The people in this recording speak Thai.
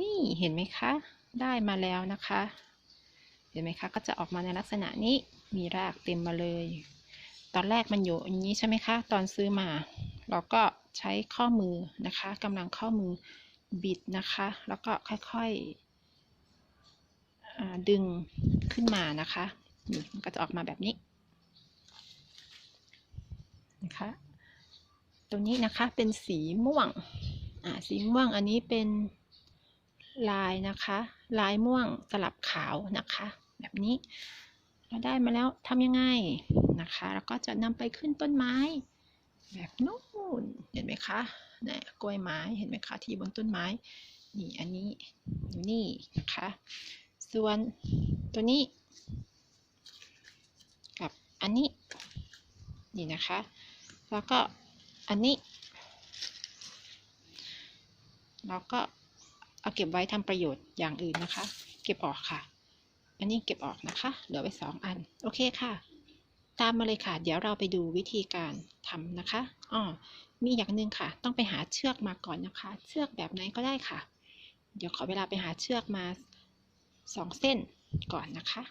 นี่เห็นไหมคะ ได้มาแล้วนะคะ เห็นไหมคะ ก็จะออกมาในลักษณะนี้ มีรากเต็มมาเลย ตอนแรกมันอยู่อย่างนี้ใช่ไหมคะ ตอนซื้อมา เราก็ใช้ข้อมือนะคะกำลังข้อมือบิดนะคะ แล้วก็ค่อยๆอ่าดึงขึ้นมานะคะ นี่มันก็จะออกมาแบบนี้นะคะตัวนี้นะคะเป็นสีม่วง อ่า สีม่วงอันนี้เป็น ลายนะคะ ลายม่วงสลับขาวนะคะ แบบนี้ เราได้มาแล้วทำยังไงนะคะ แล้วก็จะนำไปขึ้นต้นไม้ แบบนู้นเห็นไหมคะนี่กล้วยไม้เห็นไหมคะที่บนต้นไม้ นี่อันนี้อยู่นี่นะคะ ส่วนตัวนี้ กับอันนี้ นี่นะคะ แล้วก็อันนี้เราก็ เอาเก็บไว้ทำประโยชน์อย่างอื่นนะคะ เก็บออกค่ะ อันนี้เก็บออกนะคะ เหลือไว้สองอัน โอเคค่ะ ตามมาเลยค่ะ เดี๋ยวเราไปดูวิธีการทำนะคะอ๋อมีอย่างหนึ่งค่ะ ต้องไปหาเชือกมาก่อนนะคะ เชือกแบบไหนก็ได้ค่ะ เดี๋ยวขอเวลาไปหาเชือกมาสองเส้นก่อนนะคะ